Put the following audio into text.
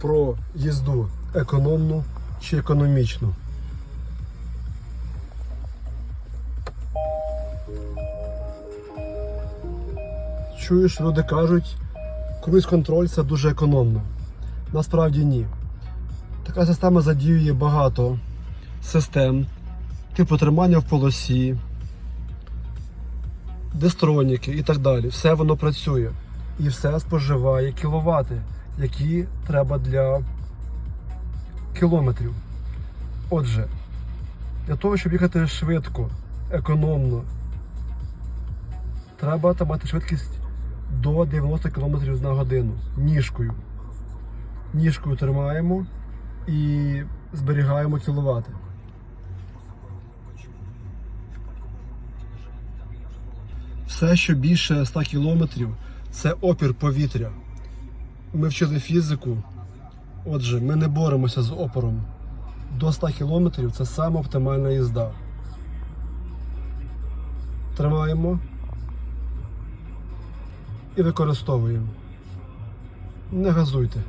про їзду економну чи економічну. Чуєш, люди кажуть, круїз контроль це дуже економно. Насправді ні. Така система задіює багато систем, типу тримання в полосі, дистроніки і так далі. Все воно працює. І все споживає кіловати, які треба для кілометрів. Отже, для того, щоб їхати швидко, економно, треба там мати швидкість до 90 км на годину ніжкою. Ніжкою тримаємо і зберігаємо кіловати. Все, що більше 100 км, це опір повітря. Ми вчили фізику. Отже, ми не боремося з опором. До 100 км це саме оптимальна їзда. Тримаємо і використовуємо. Не газуйте.